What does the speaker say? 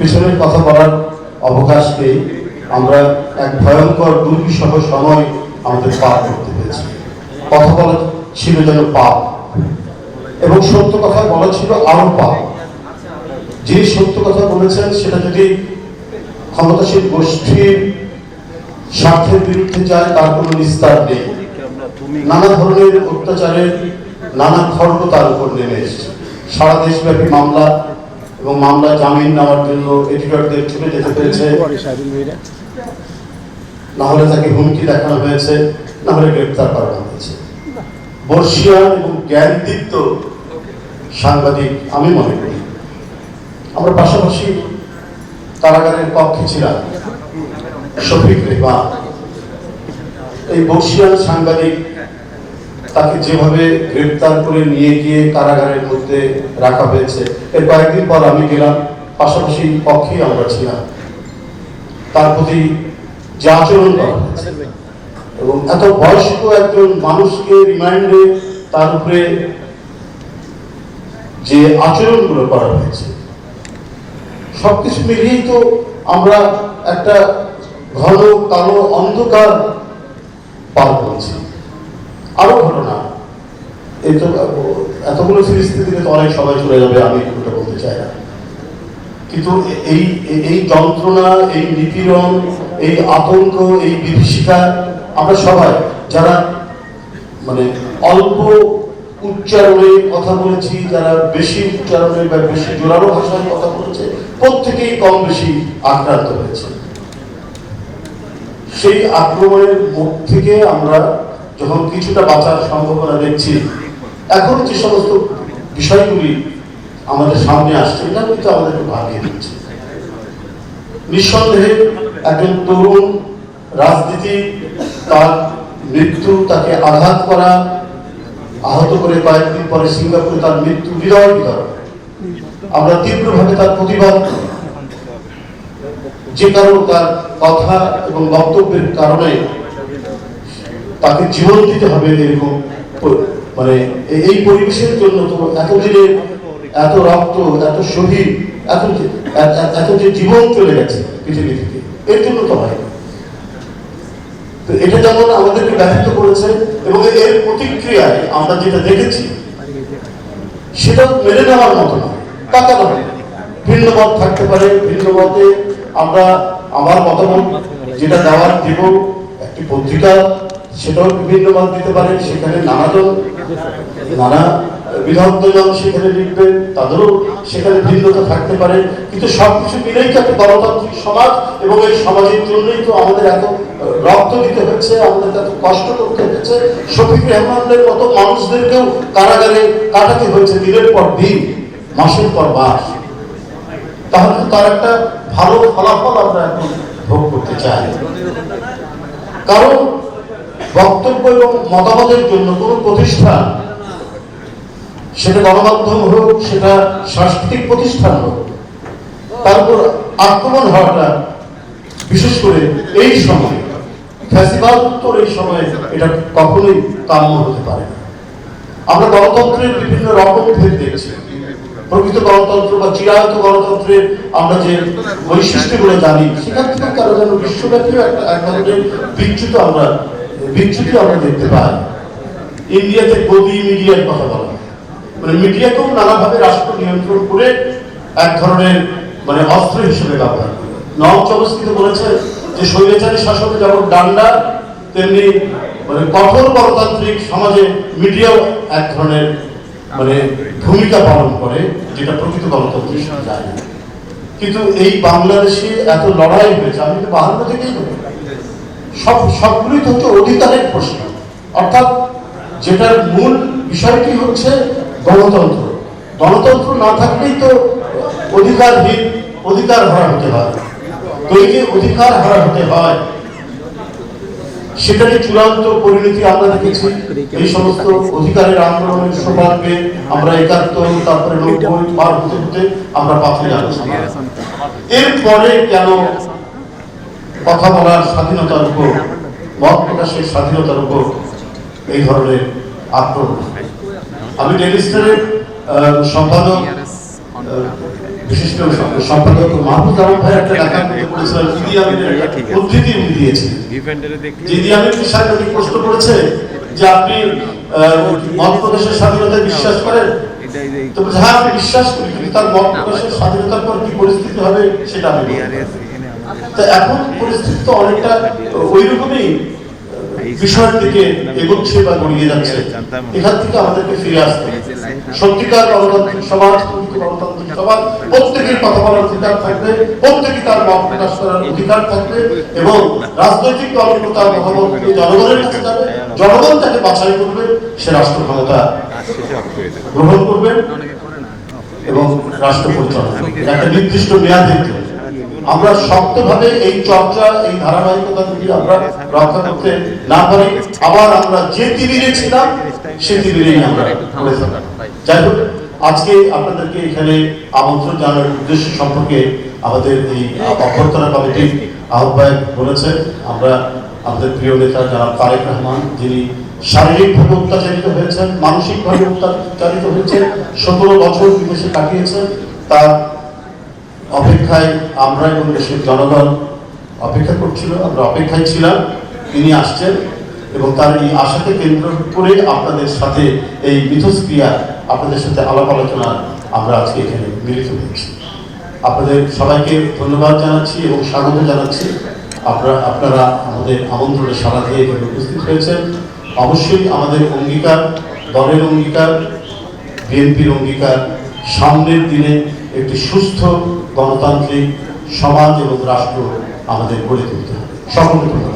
পিছনের কথা বলার অবকাশ পেয়ে আমরা এক ভয়ঙ্কর দুর্বিষহ সময় আমাদের পার করতে হয়েছে। কথা বলা ছিল যেন পাপ। এবং সত্য কথা বলা ছিল আরও পাপ। যে সত্য কথা বলেছেন, সেটা যদি ক্ষমতাসীন গোষ্ঠীর স্বার্থের বিরুদ্ধে যায়, তার কোনো নিস্তার নেই। নানা ধরনের অত্যাচারের নানা খর্ব তার উপর নেমে এসেছে। সারা দেশব্যাপী মামলা এবং মামলা জামিন নেওয়ার জন্য এডিটরদের ছুটে যেতে পেরেছে না হলে তাকে হুমকি দেখানো হয়েছে, না হলে গ্রেপ্তার করানো হয়েছে। বর্ষিয়ান এবং জ্ঞানদীপ্ত সাংবাদিক আমি মনে করি। আমরা পাশাপাশি কারাগারের পক্ষে ছিলাম, শফিক রেহমান। এই বর্ষিয়ান সাংবাদিক তাকে যেভাবে গ্রেপ্তার করে নিয়ে গিয়ে কারাগারের মধ্যে রাখা হয়েছে, এর কয়েকদিন পর আমি গেলাম, পাশাপাশি পক্ষেই আমরা ছিলাম। তার প্রতি যে আচরণ করা এবং এত বয়স্ক একজন মানুষকে রিমাইন্ডে তার উপরে যে আচরণগুলো করা হয়েছে, সবকিছু মিলিয়েই তো আমরা একটা ঘন কালো অন্ধকার পার করেছি। আরও ঘটনা এই এতগুলো ফিরিস্তি দিলে তো অনেক সবাই চলে যাবে, আমি ওটা বলতে চাই না। কিন্তু এই- এই যন্ত্রণা, এই নিপীড়ন, এই আতঙ্ক, এই বিভীষিকা, আমরা সবাই যারা মানে অল্প উচ্চারণে কথা বলেছি, যারা বেশি উচ্চারণে বা বেশি জোরালো ভাষায় কথা বলেছে, প্রত্যেকেই কম বেশি আক্রান্ত হয়েছে। সেই আক্রমণের মুখ থেকে আমরা যখন কিছুটা বাঁচার সম্ভাবনা দেখছি। এখন যে সমস্ত বিষয়গুলি আমাদের সামনে আসছে এটা কিন্তু আমাদেরকে ভাবিয়ে দিচ্ছে। নিঃসন্দেহে একজন তরুণ রাজনীতি, তার মৃত্যু তাকে আঘাত করা, আহত করে কয়েকদিন পরে সিঙ্গাপুরে তার মৃত্যু হৃদয় বিতরণ আমরা তীব্রভাবে তার প্রতিবাদ যে কারণ তার কথা এবং বক্তব্যের কারণে তাকে জীবন দিতে হবে এরকম মানে এই পরিবেশের জন্য তো এতদিনে এত রক্ত, এত শহীদ এত এত যে জীবন চলে গেছে পৃথিবী থেকে, এর জন্য তো হয় তো এটা যেমন আমাদেরকে ব্যথিত করেছে এবং এর প্রতিক্রিয়ায় আমরা যেটা দেখেছি, সেটা মেনে নেওয়ার মতো না টাকা নয় ভিন্ন মত থাকতে পারে, ভিন্ন মতে আমরা আমার মতামত, যেটা দেওয়ার দিব, একটি পত্রিকা সেটাও বিভিন্ন মত দিতে পারে, সেখানে নানাজন নানা বিধগ্ধজন সেখানে লিখবে, তাদেরও সেখানে ভিন্নতা থাকতে পারে। কিন্তু সবকিছু মিলেই তো একটা গণতান্ত্রিক সমাজ, এবং এই সমাজের জন্যই তো আমাদের এত রক্ত দিতে হচ্ছে, আমাদের এত কষ্ট করতে হচ্ছে। শফিক রহমানদের মতো মানুষদেরকেও কারাগারে কাটাতে হয়েছে দিনের পর দিন, মাসের পর মাস। তাহলে তার একটা ভালো ফলাফল আমরা এখন ভোগ করতে চাই। কারণ বক্তব্য এবং মতামতের জন্য কোনো প্রতিষ্ঠান, সেটা গণমাধ্যম হোক, সেটা সাংস্কৃতিক প্রতিষ্ঠান হোক, তার উপর আক্রমণ হওয়াটা বিশেষ করে এই সময়, ফ্যাসিবাদ উত্তর এই সময় এটা কখনোই কাম্য হতে পারে না। আমরা গণতন্ত্রের বিভিন্ন রকম ভেদ দেখছি। প্রকৃত গণতন্ত্র বা চিরায়ত গণতন্ত্রের আমরা যে বৈশিষ্ট্যগুলো জানি, সেখান থেকে কারও যেন বিশ্বব্যাপীও একটা এক ধরনের বিচ্যুত আমরা বিচ্যুতি আমরা দেখতে পাই ইন্ডিয়াতে গদি মিডিয়ার কথা বলা মানে মিডিয়াকেও নানাভাবে রাষ্ট্র নিয়ন্ত্রণ করে এক ধরনের মানে অস্ত্র হিসেবে ব্যবহার করে নব চমস্কৃত বলেছেন যে, স্বৈরাচারী শাসনে যেমন ডান্ডা, তেমনি মানে কঠোর গণতান্ত্রিক সমাজে মিডিয়াও এক ধরনের মানে ভূমিকা পালন করে, যেটা প্রকৃত গণতন্ত্রের সাথে যায়। কিন্তু এই বাংলাদেশে এত লড়াই হয়েছে, আমি তো বাহান্ন থেকেই। সব সবগুলোই হচ্ছে অধিকারের প্রশ্ন। অর্থাৎ যেটার মূল বিষয়টি হচ্ছে গণতন্ত্র। গণতন্ত্র না থাকলেই তো অধিকারহীন, অধিকার হারা হতে হয়। তো এই যে অধিকার হারা হতে হয় সেটারই চূড়ান্ত পরিণতি আমরা দেখেছি। এই সমস্ত অধিকারের আন্দোলনের সোপানকে আমরা একাত্তর, তারপরে নব্বই পার হতে হতে আমরা পাথরে যাচ্ছি এরপরে কেন কথা বলার স্বাধীনতার উপর মত প্রকাশের স্বাধীনতার উপর এই ধরনের আক্রমণ। আমি ডেলি স্টারের আহ, সম্পাদক বিশিষ্ট সম্পাদক ভাই একটা আমিনের উদ্ধৃতি প্রশ্ন করেছে যে আপনি মত প্রকাশের স্বাধীনতায় বিশ্বাস করেন? এটা এই যে তো বলছে, হ্যাঁ আমি বিশ্বাস করি তার মত প্রকাশের স্বাধীনতার পর কি পরিস্থিতি হবে সেটা আমি এখন পরিস্থিতি তো অনেকটা বিষয়ের দিকে এগোচ্ছে বা গড়িয়ে যাচ্ছে। এখান থেকে আমাদেরকে ফিরে আসতে সত্যিকার গণতান্ত্রিক সমাজ গণতান্ত্রিক সমাজ, প্রত্যেকের কথা বলার অধিকার থাকবে প্রত্যেকে তার মত প্রকাশ করার অধিকার থাকবে এবং রাজনৈতিক দলগুলো তার জনগণের কাছে যাবে। জনগণ তাকে বাছাই করবে, সে রাষ্ট্র ক্ষমতা গ্রহণ করবেন এবং রাষ্ট্র পরিচালনা একটা নির্দিষ্ট জন্য। আমরা শক্তভাবে এই চর্চা, এই ধারাবাহিকতা যদি আমরা রক্ষা করতে না পারি, আবার আমরা যে তিমিরে ছিলাম, সে তিমিরেই আমরা যাই হোক, আজকে আপনাদেরকে এখানে আমন্ত্রণ জানানোর উদ্দেশ্য সম্পর্কে আমাদের এই অভ্যর্থনা কমিটির আহ্বায়ক বলেছেন। আমরা আমাদের প্রিয় নেতা যারা তারেক রহমান, যিনি শারীরিকভাবে অত্যাচারিত হয়েছেন, মানসিকভাবে অত্যাচারিত হয়েছেন, সতেরো বছর বিদেশে কাটিয়েছেন, তার অপেক্ষায় আমরা এবং দেশের জনগণ অপেক্ষা করছিল, আমরা অপেক্ষায় ছিলাম, তিনি আসছেন এবং তার এই আশাকে কেন্দ্র করে আপনাদের সাথে এই মিথস্ক্রিয়া, আপনাদের সাথে আলাপ আলোচনা আমরা আজকে এখানে মিলিত হয়েছি। আপনাদের সবাইকে ধন্যবাদ জানাচ্ছি এবং স্বাগত জানাচ্ছি। আপনারা আপনারা আমাদের আমন্ত্রণে সাড়া দিয়ে এখানে উপস্থিত হয়েছেন। অবশ্যই আমাদের অঙ্গীকার, দলের অঙ্গীকার, বিএনপির অঙ্গীকার সামনের দিনে একটি সুস্থ গণতান্ত্রিক সমাজ এবং রাষ্ট্র আমাদের গড়ে তুলতে হবে। সকলকে